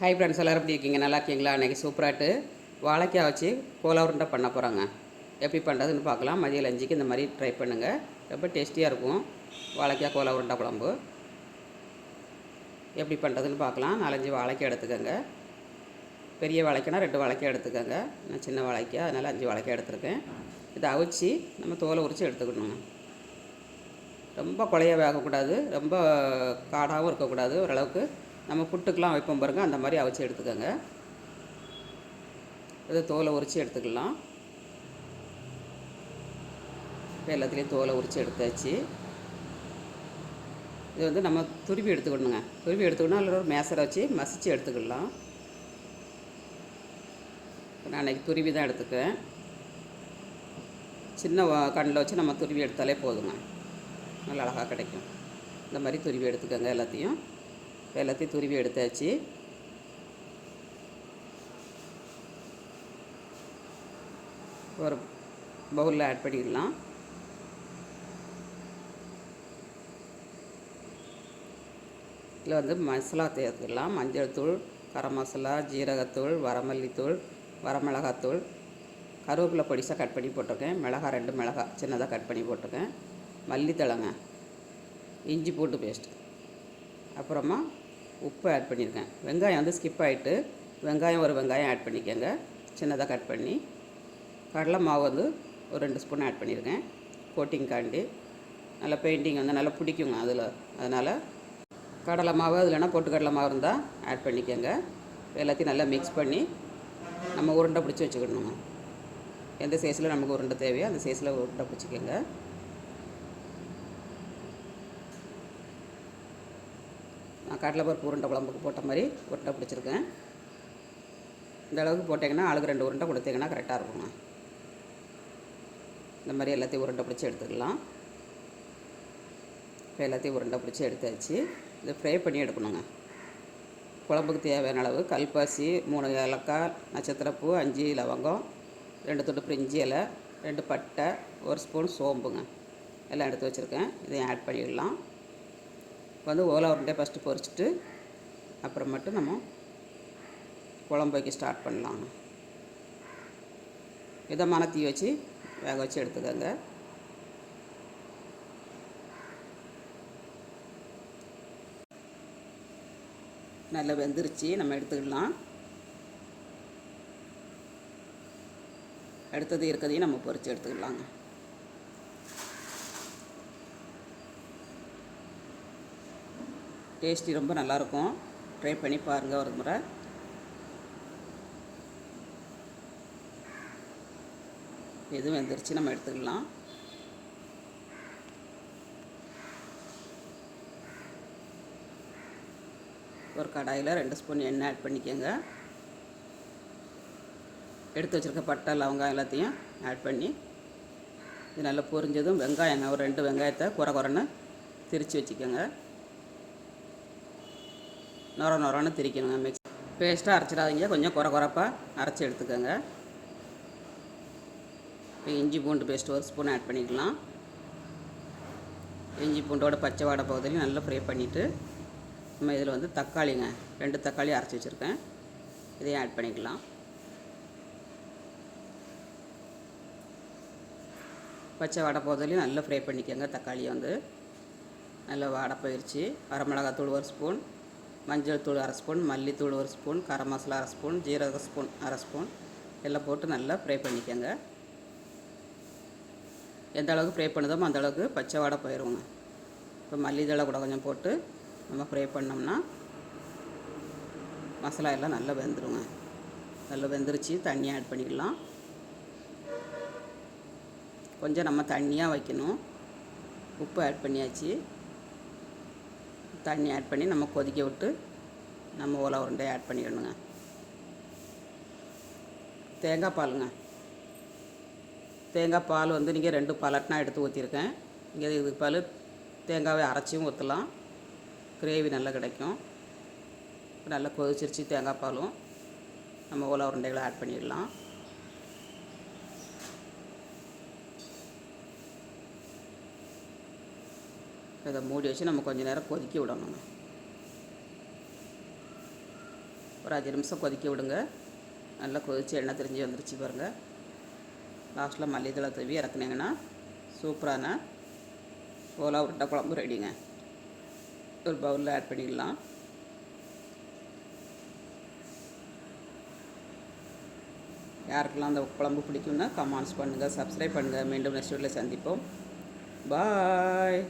Hi friends எல்லோரும் எப்படி இருக்கீங்க? நல்லா இருக்கீங்களா? அன்றைக்கி சூப்பராட்டு வாழைக்காய் வச்சு கோலா உருண்டை பண்ண போகிறாங்க எப்படி பண்ணுறதுன்னு பார்க்கலாம். மதிய லஞ்சுக்கு இந்த மாதிரி ட்ரை பண்ணுங்கள் ரொம்ப டேஸ்டியாக இருக்கும். வாழைக்காய் கோலா உருண்டை குழம்பு. எப்படி பண்ணுறதுன்னு பார்க்கலாம். நாலஞ்சு வாழைக்காய் எடுத்துக்கோங்க. பெரிய வாழைக்காய்னா ரெண்டு வாழைக்காய் எடுத்துக்கோங்க. நான் சின்ன வாழைக்காய் அதனால் அஞ்சு வாழைக்காய் எடுத்துருக்கேன். இதை அவிச்சு நம்ம தோலை உரித்து எடுத்துக்கணுங்க. ரொம்ப குழைய வேகக்கூடாது. ரொம்ப காடாகவும் இருக்கக்கூடாது. ஓரளவுக்கு நம்ம புட்டுக்கெலாம் வைப்போம் பாருங்க. அந்த மாதிரி அவிச்சு எடுத்துக்கோங்க. இது தோலை உரித்து எடுத்துக்கலாம். இப்போ எல்லாத்துலேயும் தோலை உரித்து எடுத்தாச்சு. இது வந்து நம்ம துருவி எடுத்துக்கணுங்க. துருவி எடுத்துக்கணும் இல்லை ஒரு மேசரை வச்சு மசித்து எடுத்துக்கலாம். நான் அன்றைக்கி துருவி தான் எடுத்துக்குவேன். சின்ன கண்ணில் வச்சு நம்ம துருவி எடுத்தாலே போதுங்க. நல்லா அழகாக கிடைக்கும். இந்த மாதிரி துருவி எடுத்துக்கோங்க எல்லாத்தையும். இப்போ எல்லாத்தையும் துருவி எடுத்தாச்சு. ஒரு பவுலில் ஆட் பண்ணிடலாம். இதில் வந்து மசாலா சேர்த்துக்கலாம் மஞ்சள் தூள் கரம் மசாலா ஜீரகத்தூள் வரமல்லித்தூள் வரமிளகாத்தூள். கருவேப்பிலை பொடிசாக கட் பண்ணி போட்டிருக்கேன். மிளகா ரெண்டு மிளகா சின்னதாக கட் பண்ணி போட்டிருக்கேன். மல்லித்தழங்க இஞ்சி பூண்டு பேஸ்ட் அப்புறமா உப்பு ஆட் பண்ணியிருக்கேன். வெங்காயம் வந்து ஸ்கிப் ஆகிட்டு வெங்காயம் ஒரு வெங்காயம் ஆட் பண்ணிக்கோங்க. சின்னதாக கட் பண்ணி கடலை மாவு வந்து ஒரு ரெண்டு ஸ்பூன் ஆட் பண்ணியிருக்கேன். கோட்டிங் காண்டி நல்லா பெயிண்டிங் வந்து நல்லா பிடிக்குங்க அதில். அதனால் கடலை மாவு இல்லைனா பொட்டு கடலை மாவு இருந்தால் ஆட் பண்ணிக்கோங்க. எல்லாத்தையும் நல்லா மிக்ஸ் பண்ணி நம்ம உருண்டை பிடிச்சி வச்சுக்கணுங்க. எந்த சைஸில் நமக்கு உருண்டை தேவையோ அந்த சைஸில் உருண்டை பிடிச்சிக்கோங்க. நான் கடலைப்பருப்பு உருண்டை குழம்புக்கு போட்ட மாதிரி உருண்டை பிடிச்சிருக்கேன். இந்த அளவுக்கு போட்டிங்கன்னா ஆளுக்கு ரெண்டு உருண்டை கொடுத்தீங்கன்னா கரெக்டாக இருக்குங்க. இந்த மாதிரி எல்லாத்தையும் உருண்டை பிடிச்சி எடுத்துக்கலாம். இப்போ எல்லாத்தையும் உருண்டை பிடிச்சி எடுத்தாச்சு. இதை ஃப்ரை பண்ணி எடுக்கணுங்க. குழம்புக்கு தேவையான அளவு கல்பாசி மூணு ஏலக்காய் நட்சத்திரப்பூ அஞ்சு லவங்கம் ரெண்டு துண்டு பிரிஞ்சி இலை ரெண்டு பட்டை ஒரு ஸ்பூன் சோம்புங்க. எல்லாம் எடுத்து வச்சுருக்கேன். இதையும் ஆட் பண்ணிடலாம். வந்து ஓலா உருண்டை ஃபஸ்ட்டு பொரிச்சிட்டு அப்புறம் மட்டும் நம்ம குழம்பு வைக்க ஸ்டார்ட் பண்ணலாங்க விதமான தீ வச்சு வேக வச்சு எடுத்துக்கோங்க. நல்லா வெந்துருச்சு. நம்ம எடுத்துக்கலாம். அடுத்தது இருக்கிறதையும் நம்ம பொறிச்சு எடுத்துக்கலாங்க. டேஸ்டி ரொம்ப நல்லாயிருக்கும். ட்ரை பண்ணி பாருங்கள் ஒரு முறை. எதுவும் வெந்துருச்சு நம்ம எடுத்துக்கலாம். ஒரு கடாயில் ரெண்டு ஸ்பூன் எண்ணெய் ஆட் பண்ணிக்கோங்க. எடுத்து வச்சுருக்க பட்டை லவங்கம் எல்லாத்தையும் ஆட் பண்ணி இது நல்லா பொரிஞ்சதும் வெங்காயம் ஒரு ரெண்டு வெங்காயத்தை குறை குறைன்னு திரித்து வச்சுக்கோங்க. நொர நொரன்னு திரிக்கணுங்க மிக்ஸ் பேஸ்ட்டாக அரைச்சிடாதீங்க. கொஞ்சம் குறை குறைப்பாக அரைச்சி எடுத்துக்கோங்க. இப்போ இஞ்சி பூண்டு பேஸ்ட் ஒரு ஸ்பூன் ஆட் பண்ணிக்கலாம். இஞ்சி பூண்டோட பச்சை வாடை பகுதியிலையும் நல்லா ஃப்ரை பண்ணிவிட்டு நம்ம இதில் வந்து தக்காளிங்க ரெண்டு தக்காளி அரைச்சி வச்சுருக்கேன். இதையும் ஆட் பண்ணிக்கலாம். பச்சை வடை போதிலையும் நல்லா ஃப்ரை பண்ணிக்கோங்க தக்காளியை வந்து. நல்லா வாடை போயிடுச்சு வரமிளகாத்தூள் ஒரு ஸ்பூன் மஞ்சள் தூள் அரை ஸ்பூன் மல்லித்தூள் ஒரு ஸ்பூன் கரம் மசாலா அரை ஸ்பூன் ஜீரக ஸ்பூன் அரை ஸ்பூன். எல்லாம் போட்டு நல்லா ஃப்ரை பண்ணிக்கோங்க. எந்த அளவுக்கு ஃப்ரை பண்ணுதோமோ அந்த அளவுக்கு பச்சை வாடை போயிடுவோங்க இப்போ மல்லித்தழை கூட கொஞ்சம் போட்டு நம்ம ஃப்ரை பண்ணோம்னா மசாலா எல்லாம் நல்லா வெந்துருங்க. நல்லா வெந்துருச்சு. தண்ணி ஆட் பண்ணிக்கலாம். கொஞ்சம் நம்ம தண்ணியாக வைக்கணும். உப்பு ஆட் பண்ணியாச்சு. தண்ணி ஆட் பண்ணி நம்ம கொதிக்க விட்டு நம்ம ஓலை உருண்டையை ஆட் பண்ணிடணுங்க. தேங்காய் பாலுங்க. தேங்காய் பால் வந்து நீங்கள் ரெண்டு பலட்னா எடுத்து ஊற்றிருக்கேன் இங்கே இதுக்கு பால் தேங்காவை அரைச்சியும் ஊற்றலாம் கிரேவி நல்லா கிடைக்கும். நல்லா கொதிச்சிருச்சு தேங்காய் பாலும். நம்ம ஓலை உருண்டைகளை ஆட் பண்ணிடலாம். இதை மூடி வச்சு நம்ம கொஞ்சம் நேரம் கொதிக்க விடணும் ஒரு அஞ்சு நிமிஷம் கொதிக்க விடுங்க. நல்லா கொதித்து எண்ணெய் தெரிஞ்சு வந்துருச்சு பாருங்கள் லாஸ்ட்டில் மல்லித்தலை தூவி இறக்குனீங்கன்னா சூப்பரான ஓலா உருட்டை குழம்பு ரெடிங்க. ஒரு பவுலில் ஆட் பண்ணிடலாம். யாருக்கெல்லாம் அந்த குழம்பு பிடிக்கும்னா கமெண்ட்ஸ் பண்ணுங்கள் சப்ஸ்கிரைப் பண்ணுங்கள் மீண்டும் நெக்ஸ்ட் வீட்டில் சந்திப்போம். பாய்